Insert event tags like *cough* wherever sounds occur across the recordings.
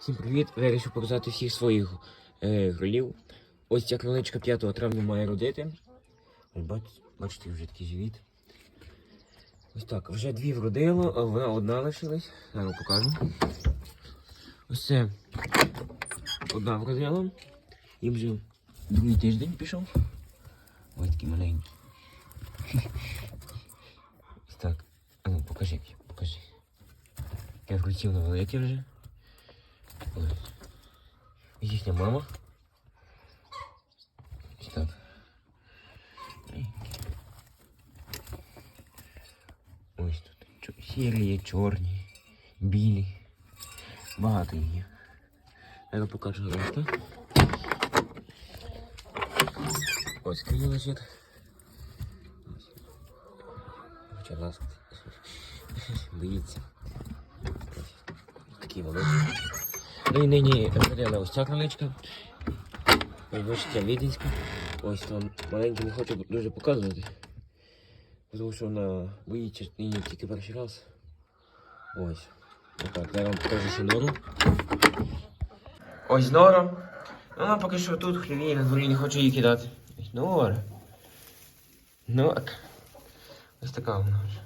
Всім привіт! Вирішив показати всіх своїх е, голів. Ось ця кроличка 5 травня має родити. Бач- бачите, вже такий живіт. Ось так, вже дві вродило, а вона одна лишилась. Зараз покажу. Ось це одна вродила. Їм вже другий тиждень пішов. Ось такий маленький. Ось так. А ну покажи, покажи. Я вкрутив на велике вже. Ось. Їхня мама. Ось так. Ось тут. чо- Сірі є, чорні, білі. Багато їх є. Я вам покажу решта. Ось крилі лежить. Хоча ласка. *laughs* Боїться. Ось. Такі великі. Ну і нині ходила ось ця кроличка. Ось віденська. Ось там маленьку не хочу дуже показувати. Тому що вона боїться нині тільки перший раз. Ось. Отак, зараз вам покажу ще нору. Ось нора. Ну, Вона поки що тут хлівіє, на дворі не хочу її кидати. Нора. Ну, так. Ось така вона вже.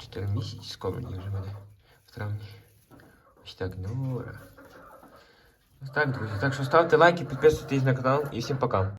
Чотири місяці скоро вже буде в травні. Ось так, Нора. Так, друзі. Так що ставте лайки, підписуйтесь на канал і всім пока.